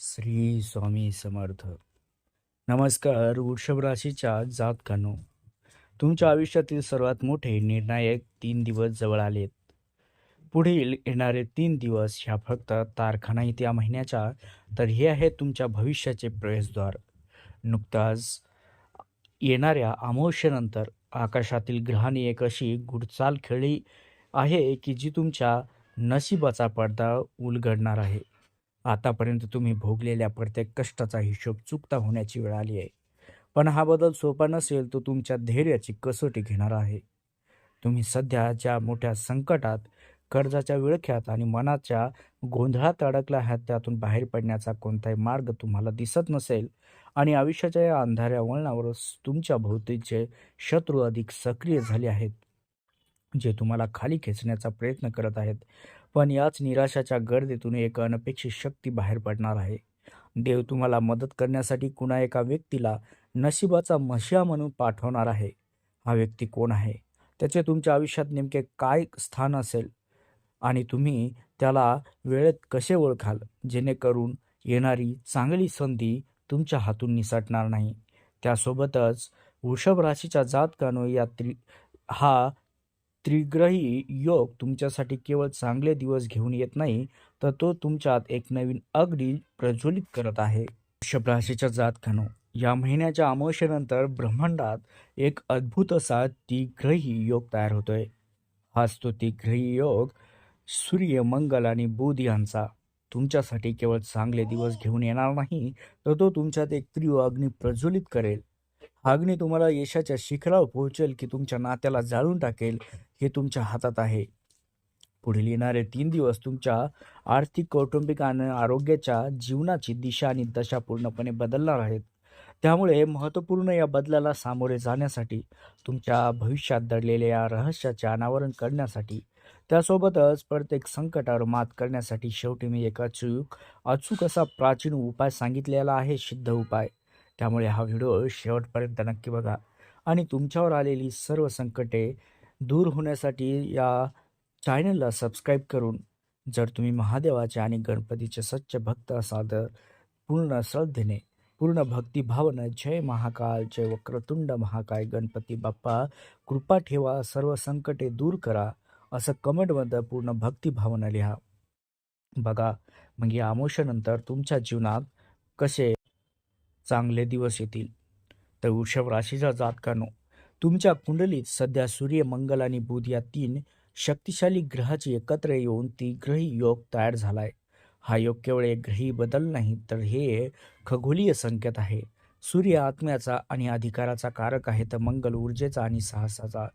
श्री स्वामी समर्थ. नमस्कार वृषभ राशीच्या जातकानो. तुमच्या आयुष्यातील सर्वात मोठे निर्णायक तीन दिवस जवळ आलेत. पुढील येणारे तीन दिवस ह्या फक्त तारखा नाहीत या महिन्याच्या तर हे आहे तुमच्या भविष्याचे प्रवेशद्वार. नुकताच येणाऱ्या अमावस्येनंतर आकाशातील ग्रहाने एक अशी गुडचाल खेळली आहे की जी तुमच्या नशिबाचा पडदा उलगडणार आहे. आतापर्यंत तुम्ही भोगलेल्या प्रत्येक कष्टाचा हिशोब चुकता होण्याची वेळ आली आहे. पण हा बदल सोपा नसेल तो तुमच्या धैर्याची कसोटी घेणार आहे. तुम्ही सध्या ज्या मोठ्या संकटात कर्जाच्या विळख्यात आणि मनाच्या गोंधळात अडकला आहात त्यातून बाहेर पडण्याचा कोणताही मार्ग तुम्हाला दिसत नसेल आणि आयुष्याच्या या अंधाऱ्या वळणावर तुमच्या भोवतीचे शत्रू अधिक सक्रिय झाले आहेत जे तुम्हाला खाली खेचण्याचा प्रयत्न करत आहेत. पण याच निराशाच्या गर्दीतून एक अनपेक्षित शक्ती बाहेर पडणार आहे. देव तुम्हाला मदत करण्यासाठी कुणा एका व्यक्तीला नशिबाचा मशिया म्हणून पाठवणार आहे. हा व्यक्ती कोण आहे? त्याचे तुमच्या आयुष्यात नेमके काय स्थान असेल? आणि तुम्ही त्याला वेळेत कसे ओळखाल? जेणेकरून येणारी चांगली संधी तुमच्या हातून निसटणार नाही. त्यासोबतच वृषभ राशीच्या जातकानो या त्रि हा त्रिग्रही योग तुमच्यासाठी केवळ चांगले दिवस घेऊन येत नाही तर तो तुमच्यात एक नवीन अग्नी प्रज्वलित करत आहे. वृषभ राशीच्या जातकानो या महिन्याच्या अमावश्येनंतर ब्रह्मांडात एक अद्भुत असा तिग्रही योग तयार होतोय. हाच तो तिग्रही योग सूर्य मंगल आणि बुध यांचा. तुमच्यासाठी केवळ चांगले दिवस घेऊन येणार नाही तर तो तुमच्यात एक तीव्र अग्नी प्रज्वलित करेल. अग्नी तुम्हाला यशाच्या शिखरावर पोहोचेल की तुमच्या नात्याला जाळून टाकेल हे तुमच्या हातात आहे. पुढील येणारे तीन दिवस तुमच्या आर्थिक कौटुंबिक आणि आरोग्याच्या जीवनाची दिशा आणि दशा पूर्णपणे बदलणार आहेत. त्यामुळे महत्त्वपूर्ण या बदलाला सामोरे जाण्यासाठी तुमच्या भविष्यात दडलेल्या या रहस्याचे अनावरण करण्यासाठी त्यासोबतच प्रत्येक संकटावर मात करण्यासाठी शेवटी मी एक अचूक अचूक असा प्राचीन उपाय सांगितलेला आहे सिद्ध उपाय. त्यामुळे हा व्हिडिओ शेवटपर्यंत नक्की बघा. आणि तुमच्यावर आलेली सर्व संकटे दूर होण्यासाठी या चॅनलला सबस्क्राईब करून जर तुम्ही महादेवाचे आणि गणपतीचे सच्च भक्त असाल तर पूर्ण श्रद्धेने पूर्ण भक्तिभावना जय महाकाल जय वक्रतुंड महाकाय गणपती बाप्पा कृपा ठेवा सर्व संकटे दूर करा असं कमेंटमध्ये पूर्ण भक्तिभावना लिहा. बघा मग या आमोशानंतर तुमच्या जीवनात कसे चांगले दिवस येतील. तर वृषभ राशीचा जातकानो तुमच्या कुंडलीत सध्या सूर्य मंगल आणि बुध या तीन शक्तिशाली ग्रहाचे एकत्र येऊन ती ग्रही योग तयार झालाय. हा योग केवळ एक ग्रही बदल नाही तर हे खगोलीय संकेत आहे. सूर्य आत्म्याचा आणि अधिकाराचा कारक आहे तर मंगल ऊर्जेचा आणि साहसाचा.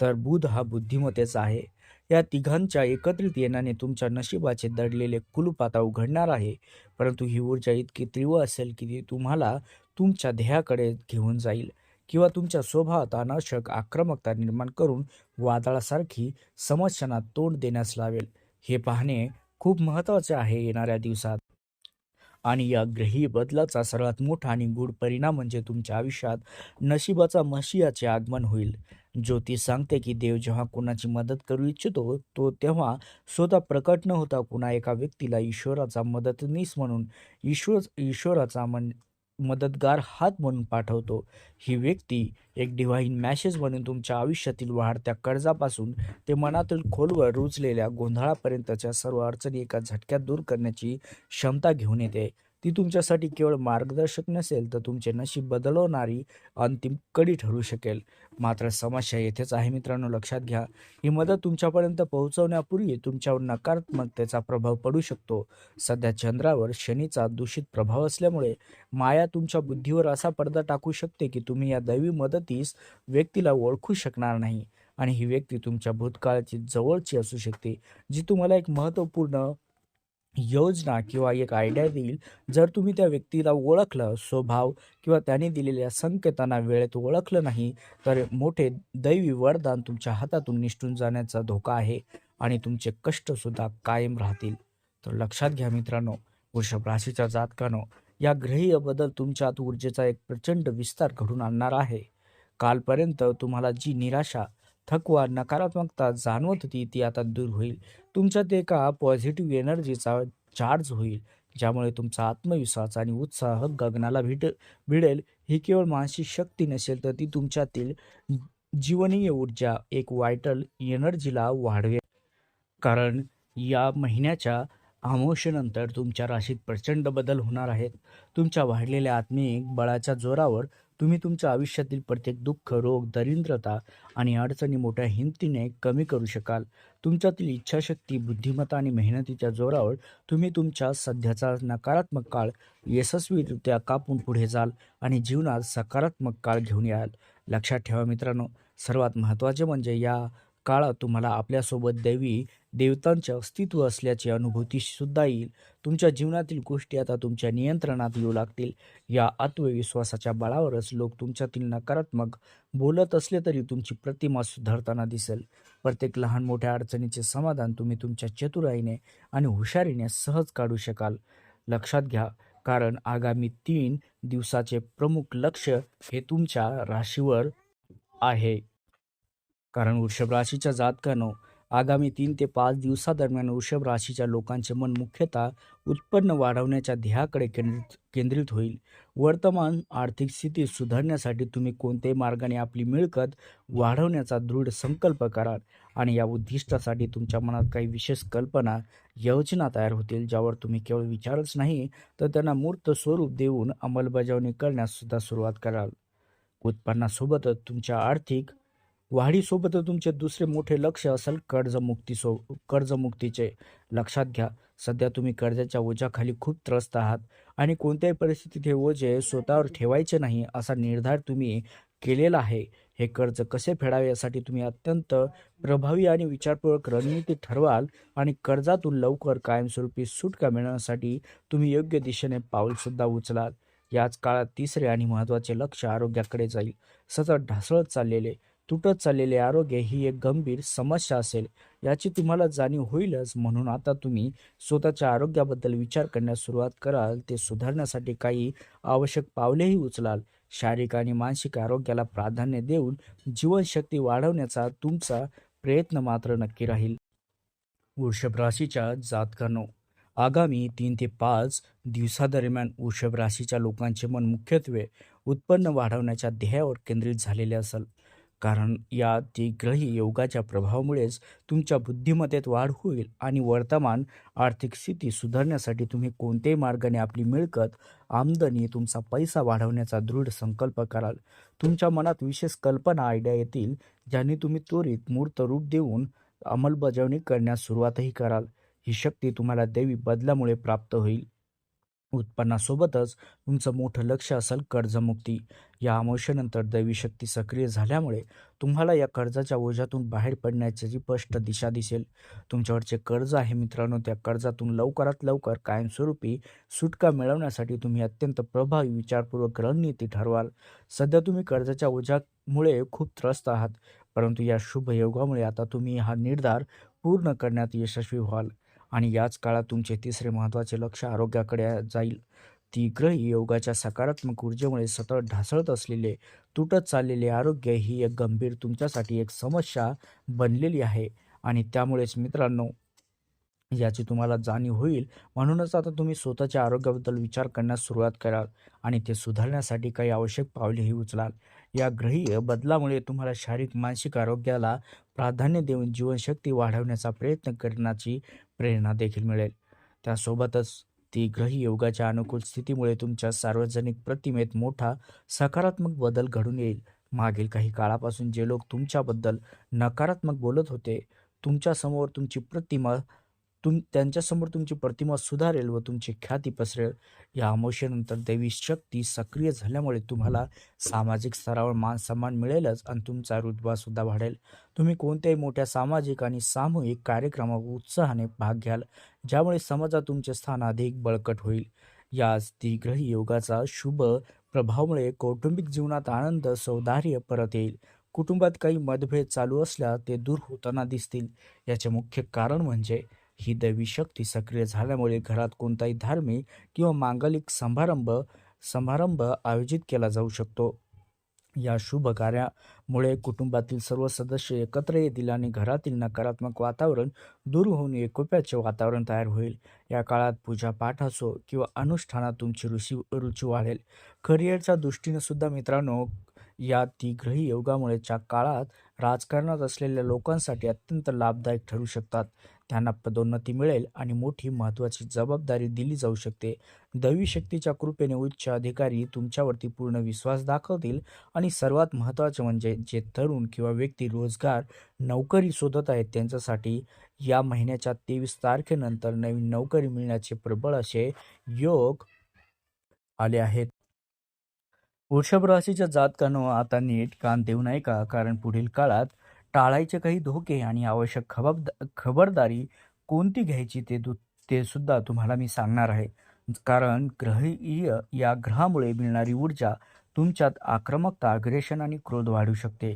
तर बुध हा बुद्धिमत्तेचा आहे. या तिघांच्या एकत्रित येण्याने तुमच्या नशिबाचे दडलेले कुलूप आता उघडणार आहे. परंतु ही ऊर्जा इतकी तीव्र असेल की ती तुम्हाला तुमच्या ध्येयाकडे घेऊन जाईल किंवा तुमच्या स्वभावात अनावश्यक आक्रमकता निर्माण करून वादळासारखी समस्यांना तोंड देण्यास लावेल. हे पाहणे खूप महत्त्वाचे आहे येणाऱ्या दिवसात. आणि या ग्रही बदलाचा सर्वात मोठा आणि गूढ परिणाम म्हणजे तुमच्या आयुष्यात नशिबाचा मशियाचे आगमन होईल. ज्योती सांगते की देव जेव्हा कुणाची मदत करू इच्छितो तो तेव्हा स्वतः प्रकट न होता कुणा एका व्यक्तीला ईश्वराचा मदतनीस म्हणून ईश्वर ईश्वराचा मन मदतगार हात म्हणून पाठवतो. ही व्यक्ती एक डिव्हाइन मॅसेज म्हणून तुमच्या आयुष्यातील वाढत्या कर्जापासून ते मनातील खोलवर रुजलेल्या गोंधळापर्यंतच्या सर्व अडचणी एका झटक्यात दूर करण्याची क्षमता घेऊन येते. ती तुमच्यासाठी केवळ मार्गदर्शक नसेल तर तुमचे नशीब बदलवणारी अंतिम कडी ठरू शकेल. मात्र समस्या येथेच आहे मित्रांनो लक्षात घ्या. ही मदत तुमच्यापर्यंत पोहोचवण्यापूर्वी तुमच्यावर नकारात्मकतेचा प्रभाव पडू शकतो. सध्या चंद्रावर शनीचा दूषित प्रभाव असल्यामुळे माया तुमच्या बुद्धीवर असा पडदा टाकू शकते की तुम्ही या दैवी मदतीस व्यक्तीला ओळखू शकणार नाही. आणि ही व्यक्ती तुमच्या भूतकाळाची जवळची असू शकते जी तुम्हाला एक महत्त्वपूर्ण योजना किंवा एक आयडिया देईल. जर तुम्ही त्या व्यक्तीला ओळखलं स्वभाव किंवा त्याने दिलेल्या संकेतांना वेळेत ओळखलं नाही तर मोठे दैवी वरदान तुमच्या हातातून निष्ठून जाण्याचा धोका आहे आणि तुमचे कष्टसुद्धा कायम राहतील. तर लक्षात घ्या मित्रांनो वृषभ राशीच्या जातकानो या ग्रहीय बदल तुमच्यात ऊर्जेचा एक प्रचंड विस्तार घडून आणणार आहे. कालपर्यंत तुम्हाला जी निराशा थकवा नकारात्मकता जाणवत होती ती आता दूर होईल. तुमच्यात एका पॉझिटिव्ह एनर्जीचा चार्ज होईल ज्यामुळे तुमचा आत्मविश्वास आणि उत्साह गगनाला भिड भिडेल. ही केवळ मानसिक शक्ती नसेल तर ती तुमच्यातील जीवनीय ऊर्जा एक वायटल एनर्जीला वाढवेल. कारण या महिन्याच्या अमावस्येनंतर तुमच्या राशीत प्रचंड बदल होणार आहेत. तुमच्या वाढलेल्या आत्मिक बळाच्या जोरावर तुम्ही तुमच्या आयुष्यातील प्रत्येक दुःख रोग दरिद्रता आणि अडचणी मोठ्या हिमतीने कमी करू शकाल. तुमच्यातील इच्छाशक्ती बुद्धिमत्ता आणि मेहनतीच्या जोरावर तुम्ही तुमच्या सध्याचा नकारात्मक काळ यशस्वीरित्या कापून पुढे जाल आणि जीवनात सकारात्मक काळ घेऊन याल. लक्षात ठेवा मित्रांनो सर्वात महत्त्वाचे म्हणजे या काळात तुम्हाला आपल्यासोबत दैवी देवतांचे अस्तित्व असल्याची अनुभूती सुद्धा येईल. तुमच्या जीवनातील गोष्टी आता तुमच्या नियंत्रणात येऊ लागतील. या आत्मविश्वासाच्या बळावरच लोक तुमच्यातील नकारात्मक बोलत असले तरी तुमची प्रतिमा सुधारताना दिसेल. प्रत्येक लहान मोठ्या अडचणीचे समाधान तुम्ही तुमच्या चतुराईने आणि हुशारीने सहज काढू शकाल. लक्षात घ्या कारण आगामी तीन दिवसाचे प्रमुख लक्ष हे तुमच्या राशीवर आहे. कारण वृषभ राशीच्या जातकानं आगामी तीन ते पाच दिवसादरम्यान वृषभ राशीच्या लोकांचे मन मुख्यतः उत्पन्न वाढवण्याच्या ध्येयाकडे केंद्रित केंद्रित होईल. वर्तमान आर्थिक स्थिती सुधारण्यासाठी तुम्ही कोणत्याही मार्गाने आपली मिळकत वाढवण्याचा दृढ संकल्प कराल आणि या उद्दिष्टासाठी तुमच्या मनात काही विशेष कल्पना योजना तयार होतील ज्यावर तुम्ही केवळ विचारच नाही तर त्यांना मूर्त स्वरूप देऊन अंमलबजावणी करण्यास सुद्धा सुरुवात कराल. उत्पन्नासोबतच तुमच्या आर्थिक वाढीसोबतच तुमचे दुसरे मोठे लक्ष असेल कर्जमुक्ती सो कर्जमुक्तीचे. लक्षात घ्या सध्या तुम्ही कर्जाच्या ओझ्याखाली खूप त्रस्त आहात आणि कोणत्याही परिस्थितीत हे ओझे स्वतःवर ठेवायचे नाही असा निर्धार तुम्ही केलेला आहे. हे कर्ज कसे फेडावे यासाठी तुम्ही अत्यंत प्रभावी आणि विचारपूर्वक रणनीती ठरवाल आणि कर्जातून लवकर कायमस्वरूपी सुटका मिळवण्यासाठी तुम्ही योग्य दिशेने पाऊलसुद्धा उचलाल. याच काळात तिसरे आणि महत्त्वाचे लक्ष आरोग्याकडे जाईल. सतत ढासळत चाललेले तुटत चाललेले आरोग्य ही एक गंभीर समस्या असेल. याची तुम्हाला जाणीव होईलच. म्हणून आता तुम्ही स्वतःच्या आरोग्याबद्दल विचार करण्यास सुरुवात कराल. ते सुधारण्यासाठी काही आवश्यक पावलेही उचलाल. शारीरिक आणि मानसिक आरोग्याला प्राधान्य देऊन जीवनशक्ती वाढवण्याचा तुमचा प्रयत्न मात्र नक्की राहील. वृषभ राशीच्या जातकांनो आगामी तीन ते पाच दिवसादरम्यान वृषभ राशीच्या लोकांचे मन मुख्यत्वे उत्पन्न वाढवण्याच्या ध्येयावर केंद्रित झालेले असेल. कारण या तिग्रही योगाच्या प्रभावामुळेच तुमच्या बुद्धिमत्तेत वाढ होईल आणि वर्तमान आर्थिक स्थिती सुधारण्यासाठी तुम्ही कोणत्याही मार्गाने आपली मिळकत आमदनी तुमचा पैसा वाढवण्याचा दृढ संकल्प कराल. तुमच्या मनात विशेष कल्पना आयडिया येतील ज्यांनी तुम्ही त्वरित मूर्त रूप देऊन अंमलबजावणी करण्यास सुरुवातही कराल. ही शक्ती तुम्हाला दैवी बदलामुळे प्राप्त होईल. उत्पन्नासोबतच तुमचं मोठं लक्ष असेल कर्जमुक्ती. या अमावस्येनंतर दैवी शक्ती सक्रिय झाल्यामुळे तुम्हाला या कर्जाच्या ओझ्यातून बाहेर पडण्याची स्पष्ट दिशा दिसेल. तुमच्यावरचे कर्ज आहे मित्रांनो त्या कर्जातून लवकरात लवकर कायमस्वरूपी सुटका मिळवण्यासाठी तुम्ही अत्यंत प्रभावी विचारपूर्वक रणनीती ठरवाल. सध्या तुम्ही कर्जाच्या ओझ्यामुळे खूप त्रस्त आहात परंतु या शुभ योगामुळे आता तुम्ही हा निर्धार पूर्ण करण्यात यशस्वी व्हाल. आणि याच काळात तुमचे तिसरे महत्त्वाचे लक्ष आरोग्याकडे जाईल. ती ग्रही योगाच्या सकारात्मक ऊर्जेमुळे सतत ढासळत असलेले तुटत चाललेले आरोग्य ही एक गंभीर तुमच्यासाठी एक समस्या बनलेली आहे. आणि त्यामुळेच मित्रांनो याची तुम्हाला जाणीव होईल. म्हणूनच आता तुम्ही स्वतःच्या आरोग्याबद्दल विचार करण्यास सुरुवात कराल आणि ते सुधारण्यासाठी काही आवश्यक पावलेही उचलाल. या ग्रहीय बदलामुळे तुम्हाला शारीरिक मानसिक आरोग्याला प्राधान्य देऊन जीवनशक्ती वाढवण्याचा प्रयत्न करण्याची प्रेरणा देखील मिळेल. त्यासोबतच ती ग्रही योगाच्या अनुकूल स्थितीमुळे तुमच्या सार्वजनिक प्रतिमेत मोठा सकारात्मक बदल घडून येईल. मागील काही काळापासून जे लोक तुमच्याबद्दल नकारात्मक बोलत होते तुमच्यासमोर तुमची प्रतिमा तुम त्यांच्यासमोर तुमची प्रतिमा सुधारेल व तुमची ख्याती पसरेल. या अमावस्येनंतर दैवी शक्ती सक्रिय झाल्यामुळे तुम्हाला सामाजिक स्तरावर मान सन्मान मिळेलच आणि तुमचा रुतबा सुद्धा वाढेल. तुम्ही कोणत्याही मोठ्या सामाजिक आणि सामूहिक कार्यक्रमात उत्साहाने भाग घ्याल ज्यामुळे समाजात तुमचे स्थान अधिक बळकट होईल. याच दिग्रही योगाचा शुभ प्रभावामुळे कौटुंबिक जीवनात आनंद सौदार्य परत येईल. कुटुंबात काही मतभेद चालू असल्या ते दूर होताना दिसतील. याचे मुख्य कारण म्हणजे ही दैवी शक्ती सक्रिय झाल्यामुळे घरात कोणताही धार्मिक किंवा मांगलिक समारंभ समारंभ आयोजित केला जाऊ शकतो. या शुभ कार्यामुळे कुटुंबातील सर्व सदस्य एकत्र येतील आणि घरातील नकारात्मक वातावरण दूर होऊन एकोप्याचे वातावरण तयार होईल. या काळात पूजा पाठ असो किंवा अनुष्ठानात तुमची रुची रुची वाढेल. करिअरच्या दृष्टीने सुद्धा मित्रांनो या तिघही योगामुळेच्या काळात राजकारणात असलेल्या लोकांसाठी अत्यंत लाभदायक ठरू शकतात. त्यांना पदोन्नती मिळेल आणि मोठी महत्त्वाची जबाबदारी दिली जाऊ शकते. दैवी शक्तीच्या कृपेने उच्च अधिकारी तुमच्यावरती पूर्ण विश्वास दाखवतील आणि सर्वात महत्त्वाचे म्हणजे जे तरुण किंवा व्यक्ती रोजगार नोकरी शोधत आहेत त्यांच्यासाठी या महिन्याच्या तेवीस तारखेनंतर नवीन नोकरी मिळण्याचे प्रबळ असे योग आले आहेत. वृषभ राशीच्या जातकानं आता नीट कान देऊ नये का? कारण पुढील काळात टाळायचे काही धोके आणि आवश्यक खबरद खबरदारी कोणती घ्यायची ते दु ते सुद्धा तुम्हाला मी सांगणार आहे. कारण ग्रहीय या ग्रहामुळे मिळणारी ऊर्जा तुमच्यात आक्रमकता अग्रेशन आणि क्रोध वाढू शकते.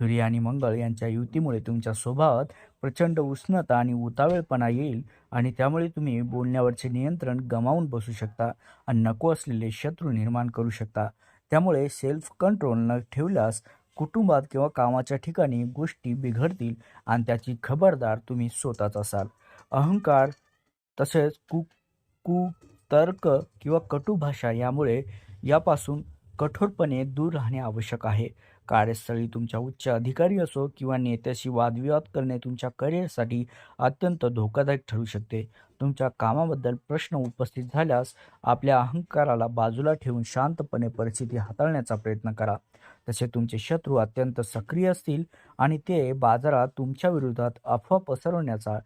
सूर्य आणि मंगळ यांच्या युतीमुळे तुमच्या स्वभावात प्रचंड उष्णता आणि उतावेळपणा येईल आणि त्यामुळे तुम्ही बोलण्यावरचे नियंत्रण गमावून बसू शकता आणि नको असलेले शत्रू निर्माण करू शकता. त्यामुळे सेल्फ कंट्रोल न ठेवल्यास कुटुंबात किंवा कामाच्या ठिकाणी गोष्टी बिघडतील आणि त्याची खबरदार तुम्ही स्वतःच असाल. अहंकार तसेच कु कुतर्क किंवा कटू भाषा यामुळे यापासून कठोरपणे दूर राहणे आवश्यक आहे. कार्यस्थळी तुमच्या उच्च अधिकारी असो किंवा नेत्याशी वादविवाद करणे तुमच्या करिअरसाठी अत्यंत धोकादायक ठरू शकते. तुमच्या कामाबद्दल प्रश्न उपस्थित झाल्यास आपल्या अहंकाराला बाजूला ठेवून शांतपणे परिस्थिती हाताळण्याचा प्रयत्न करा. तसे तुमचे शत्रू अत्यंत सक्रिय असतील आणि ते बाजारात तुमच्या विरोधात अफवा पसरवण्याचा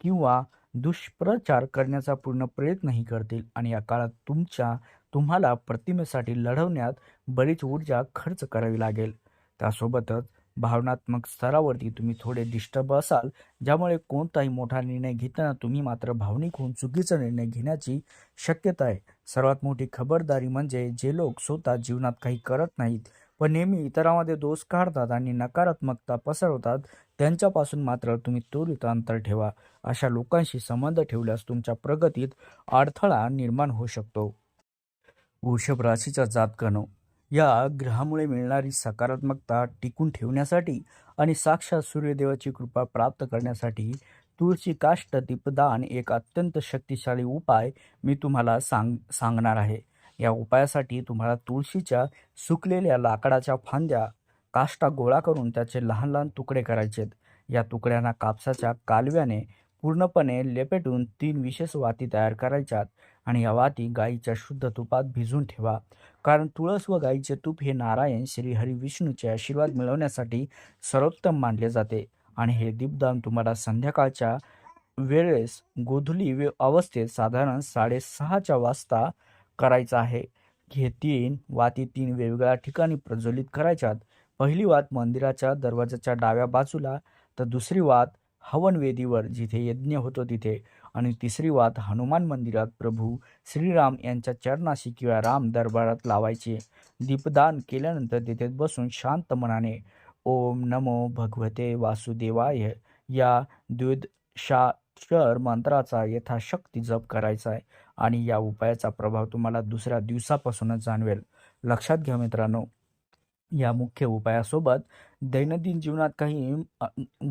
किंवा दुष्प्रचार करण्याचा पूर्ण प्रयत्नही करतील आणि या काळात तुमच्या तुम्हाला प्रतिमेसाठी लढवण्यात बरीच ऊर्जा खर्च करावी लागेल. त्यासोबतच भावनात्मक स्तरावरती तुम्ही थोडे डिस्टर्ब असाल ज्यामुळे कोणताही मोठा निर्णय घेताना तुम्ही मात्र भावनिक होऊन चुकीचा निर्णय घेण्याची शक्यता आहे. सर्वात मोठी खबरदारी म्हणजे जे लोक स्वतः जीवनात काही करत नाहीत पण नेहमी इतरांमध्ये दोष काढतात आणि नकारात्मकता पसरवतात. त्यांच्यापासून मात्र तुम्ही त्वरित अंतर ठेवा. अशा लोकांशी संबंध ठेवल्यास तुमच्या प्रगतीत अडथळा निर्माण होऊ शकतो. वृषभ राशीचा जातकानो. या ग्रहामुळे मिळणारी सकारात्मकता टिकून ठेवण्यासाठी आणि साक्षात सूर्यदेवाची कृपा प्राप्त करण्यासाठी तुळशी काष्ट दीपदान एक अत्यंत शक्तिशाली उपाय मी तुम्हाला सांग सांगणार आहे. या उपायासाठी तुम्हाला तुळशीच्या सुकलेल्या लाकडाच्या फांद्या काष्टा गोळा करून त्याचे लहान लहान तुकडे करायचेत. या तुकड्यांना कापसाच्या कालव्याने पूर्णपणे लेपेटून तीन विशेष वाती तयार करायच्यात आणि या वाती गाईच्या शुद्ध तुपात भिजून ठेवा. कारण तुळस व गाईचे तूप हे नारायण श्री हरी विष्णूचे आशीर्वाद मिळवण्यासाठी सर्वोत्तम मानले जाते आणि हे दीपदान तुम्हाला संध्याकाळच्या वेळेस गोधुली वे अवस्थेत साधारण साडेसहाच्या वाजता करायचं आहे. हे तीन वाती तीन वेगवेगळ्या ठिकाणी प्रज्वलित करायच्यात. पहिली वात मंदिराच्या दरवाजाच्या डाव्या बाजूला तर दुसरी वात हवनवेदीवर जिथे यज्ञ होतो तिथे आणि तिसरी वात हनुमान मंदिरात प्रभू श्रीराम यांच्या चरणाशी किंवा राम दरबारात लावायची. दीपदान केल्यानंतर तिथे बसून शांत मनाने ओम नमो भगवते वासुदेवाय या क्षर मंत्राचा यथाशक्ती जप करायचा आहे आणि या उपायाचा प्रभाव तुम्हाला दुसऱ्या दिवसापासूनच जाणवेल. लक्षात घ्या मित्रांनो या मुख्य उपायासोबत दैनंदिन जीवनात काही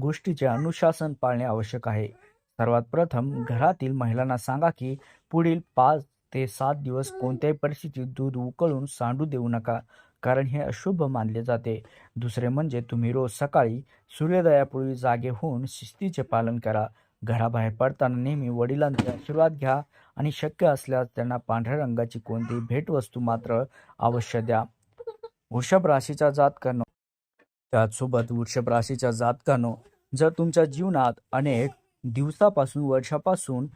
गोष्टीचे अनुशासन पाळणे आवश्यक आहे. सर्वात प्रथम घरातील महिलांना सांगा की पुढील पाच ते सात दिवस कोणत्याही परिस्थितीत दूध उकळून सांडू देऊ नका कारण हे अशुभ मानले जाते. दुसरे म्हणजे तुम्ही रोज सकाळी सूर्योदयापूर्वी जागे होऊन शिस्तीचे पालन करा. घराबाहेर पडताना नेहमी वडिलांचे आशीर्वाद घ्या आणि शक्य असल्यास त्यांना पांढऱ्या रंगाची कोणतीही भेटवस्तू मात्र अवश्य द्या. वृषभ राशीचा जातकानो त्याचसोबत वृषभ राशीच्या जातकानो जर तुमच्या जीवनात अनेक दिवसापासून वर्षापासून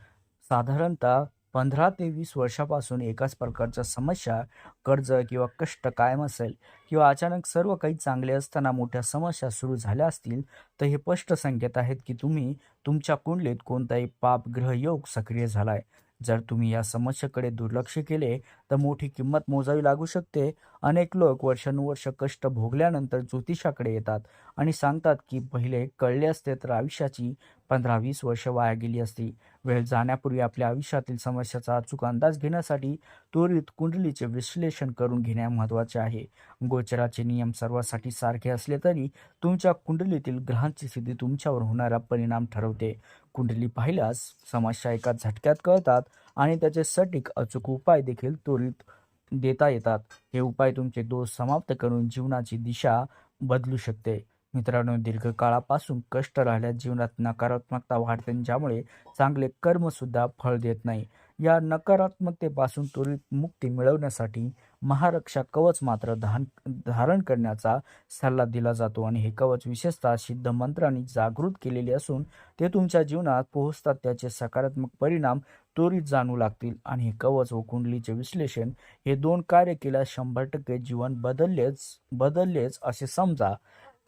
साधारणतः पंधरा ते वीस वर्षापासून एकाच प्रकारच्या समस्या कर्ज किंवा कष्ट कायम असेल किंवा अचानक सर्व काही चांगले असताना मोठ्या समस्या सुरू झाल्या असतील तर हे स्पष्ट संकेत आहेत की तुम्ही तुमच्या कुंडलीत कोणताही पाप ग्रहयोग सक्रिय झालाय. जर तुम्ही या समस्येकडे दुर्लक्ष केले तर मोठी किंमत मोजावी लागू शकते. अनेक लोक वर्षानुवर्ष कष्ट भोगल्यानंतर ज्योतिषाकडे येतात आणि सांगतात की पहिले कळले असते तर आयुष्याची पंधरा वीस वर्ष वाया गेली असती. वेळ जाण्यापूर्वी आपल्या आयुष्यातील समस्याचा अचूक अंदाज घेण्यासाठी त्वरित कुंडलीचे विश्लेषण करून घेणे महत्त्वाचे आहे. गोचराचे नियम सर्वांसाठी सारखे असले तरी तुमच्या कुंडलीतील ग्रहांची स्थिती तुमच्यावर होणारा परिणाम ठरवते. कुंडली पाहिल्यास समस्या एका झटक्यात कळतात आणि त्याचे सटीक अचूक उपाय देखील त्वरित देता येतात. हे उपाय तुमचे दोष समाप्त करून जीवनाची दिशा बदलू शकते. मित्रांनो दीर्घकाळापासून कष्ट राहिल्यास जीवनात नकारात्मकता वाढते ज्यामुळे चांगले कर्मसुद्धा फळ देत नाही. या नकारात्मकतेपासून त्वरित मुक्ती मिळवण्यासाठी महारक्षा कवच मात्र धान धारण करण्याचा सल्ला दिला जातो आणि हे कवच विशेषतः सिद्ध मंत्रांनी जागृत केलेले असून ते तुमच्या जीवनात पोहोचतात त्याचे सकारात्मक परिणाम त्वरित जाणू लागतील. आणि हे कवच व कुंडलीचे विश्लेषण हे दोन कार्य केल्यास शंभर टक्के जीवन बदललेच बदललेच असे समजा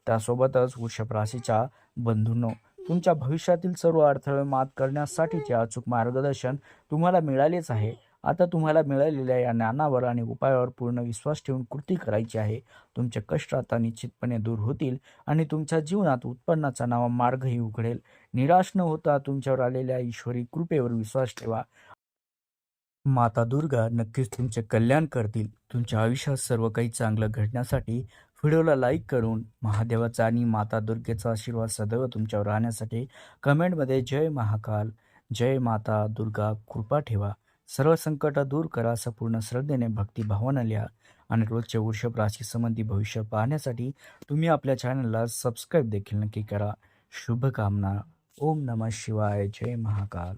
त्यासोबतच वृषभ राशीच्या बंधूंनो तुमच्या भविष्यातील सर्व अडथळे मात करण्यासाठीचे अचूक मार्गदर्शन तुम्हाला मिळालेच आहे. आता तुम्हाला मिळालेल्या या ज्ञानावर आणि उपायावर पूर्ण विश्वास ठेवून कृती करायची आहे. तुमचे कष्ट आता निश्चितपणे दूर होतील आणि तुमच्या जीवनात उत्पन्नाचा नवा मार्गही उघडेल. निराश न होता तुमच्यावर आलेल्या ईश्वरी कृपेवर विश्वास ठेवा. माता दुर्गा नक्कीच तुमचे कल्याण करतील. तुमच्या आयुष्यात सर्व काही चांगलं घडण्यासाठी व्हिडिओला लाईक करून महादेवाचा आणि माता दुर्गेचा आशीर्वाद सदैव तुमच्यावर राहण्यासाठी कमेंटमध्ये जय महाकाल जय माता दुर्गा कृपा ठेवा. सर्व संकट दूर करा असं पूर्ण श्रद्धेने भक्तिभावानं लिहा आणि रोजच्या वृषभ राशीसंबंधी भविष्य पाहण्यासाठी तुम्ही आपल्या चॅनलला सबस्क्राईब देखील नक्की करा. शुभकामना. ओम नमः शिवाय. जय महाकाल.